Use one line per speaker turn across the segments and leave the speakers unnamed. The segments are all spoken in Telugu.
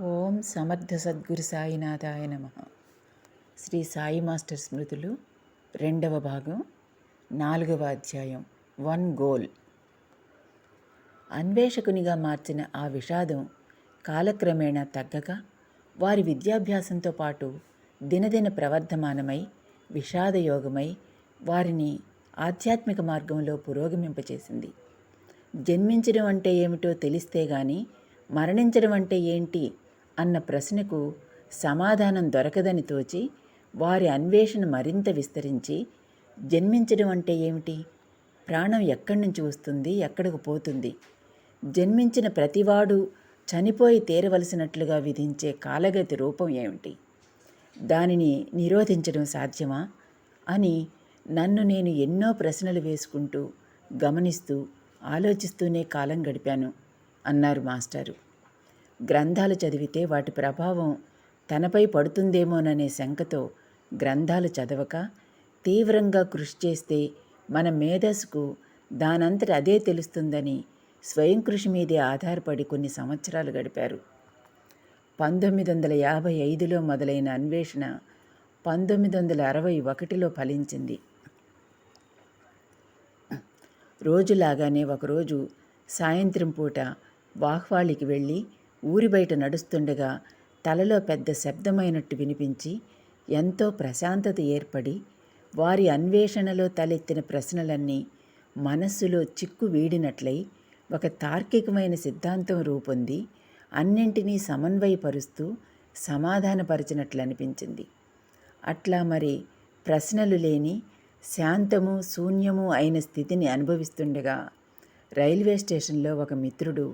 ఓం సమర్థ సద్గురు సాయినాథాయ నమ. శ్రీ సాయి మాస్టర్ స్మృతులు రెండవ భాగం నాలుగవ అధ్యాయం వన్ గోల్. అన్వేషకునిగా మార్చిన ఆ విషాదం కాలక్రమేణా తగ్గక వారి విద్యాభ్యాసంతో పాటు దినదిన ప్రవర్ధమానమై విషాదయోగమై వారిని ఆధ్యాత్మిక మార్గంలో పురోగమింపచేసింది. జన్మించడం అంటే ఏమిటో తెలిస్తే గాని మరణించడం అంటే ఏంటి అన్న ప్రశ్నకు సమాధానం దొరకదని తోచి వారి అన్వేషణ మరింత విస్తరించి జన్మించడం అంటే ఏమిటి? ప్రాణం ఎక్కడి నుంచి వస్తుంది? ఎక్కడికి పోతుంది? జన్మించిన ప్రతివాడు చనిపోయి తీరవలసినట్లుగా విధించే కాలగతి రూపం ఏమిటి? దానిని నిరోధించడం సాధ్యమా? అని నన్ను నేను ఎన్నో ప్రశ్నలు వేసుకుంటూ గమనిస్తూ ఆలోచిస్తూనే కాలం గడిపాను అన్నారు మాస్టారు. గ్రంథాలు చదివితే వాటి ప్రభావం తనపై పడుతుందేమోననే శంకతో గ్రంథాలు చదవక తీవ్రంగా కృషి చేస్తే మన మేధస్సుకు దానంతట అదే తెలుస్తుందని స్వయం కృషి మీదే ఆధారపడి కొన్ని సంవత్సరాలు గడిపారు. పంతొమ్మిది వందల యాభై ఐదులో మొదలైన అన్వేషణ పంతొమ్మిది వందల అరవై ఒకటిలో ఫలించింది. రోజులాగానే ఒకరోజు సాయంత్రం పూట వాహ్వాళికి వెళ్ళి ఊరి బయట నడుస్తుండగా తలలో పెద్ద శబ్దమైనట్టు వినిపించి ఎంతో ప్రశాంతత ఏర్పడి వారి అన్వేషణలో తలెత్తిన ప్రశ్నలన్నీ మనస్సులో చిక్కు వీడినట్లయి ఒక తార్కికమైన సిద్ధాంతం రూపొంది అన్నింటినీ సమన్వయపరుస్తూ సమాధానపరిచినట్లు అనిపించింది అట్లా మరి ప్రశ్నలు లేని శాంతము శూన్యము అయిన స్థితిని అనుభవిస్తుండగా రైల్వే స్టేషన్లో ఒక మిత్రుడు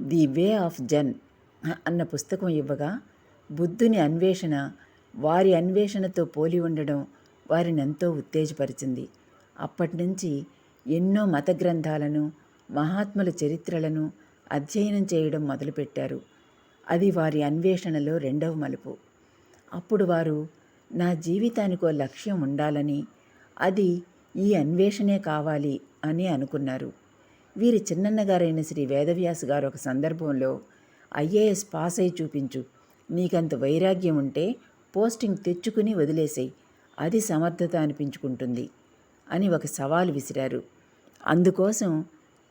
ది వే ఆఫ్ జన్ అన్న పుస్తకం ఇవ్వగా బుద్ధుని అన్వేషణ వారి అన్వేషణతో పోలి ఉండడం వారిని ఎంతో ఉత్తేజపరిచింది. అప్పటి నుంచి ఎన్నో మత గ్రంథాలను మహాత్ముల చరిత్రలను అధ్యయనం చేయడం మొదలుపెట్టారు. అది వారి అన్వేషణలో రెండవ మలుపు. అప్పుడు వారు నా జీవితానికో లక్ష్యం ఉండాలని అది ఈ అన్వేషణే కావాలి అని అనుకున్నారు. వీరి చిన్నన్నగారైన శ్రీ వేదవ్యాస్ గారు ఒక సందర్భంలో ఐఏఎస్ పాస్ అయి చూపించు. నీకంత వైరాగ్యం ఉంటే పోస్టింగ్ తెచ్చుకుని వదిలేసేయి. అది సమర్థత అనిపించుకుంటుంది అని ఒక సవాలు విసిరారు. అందుకోసం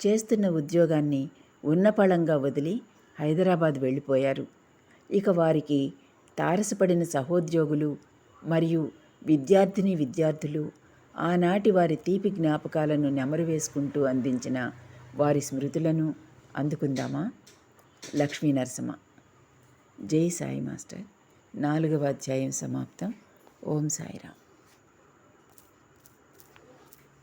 చేస్తున్న ఉద్యోగాన్ని ఉన్నపళంగా వదిలి హైదరాబాద్ వెళ్ళిపోయారు. ఇక వారికి తారసపడిన సహోద్యోగులు మరియు విద్యార్థిని విద్యార్థులు ఆనాటి వారి తీపి జ్ఞాపకాలను నెమరు వేసుకుంటూ అందించిన వారి స్మృతులను అందుకుందామా? లక్ష్మీ నరసింహ. జై సాయి మాస్టర్. నాలుగవ అధ్యాయం సమాప్తం. ఓం సాయిరామ్.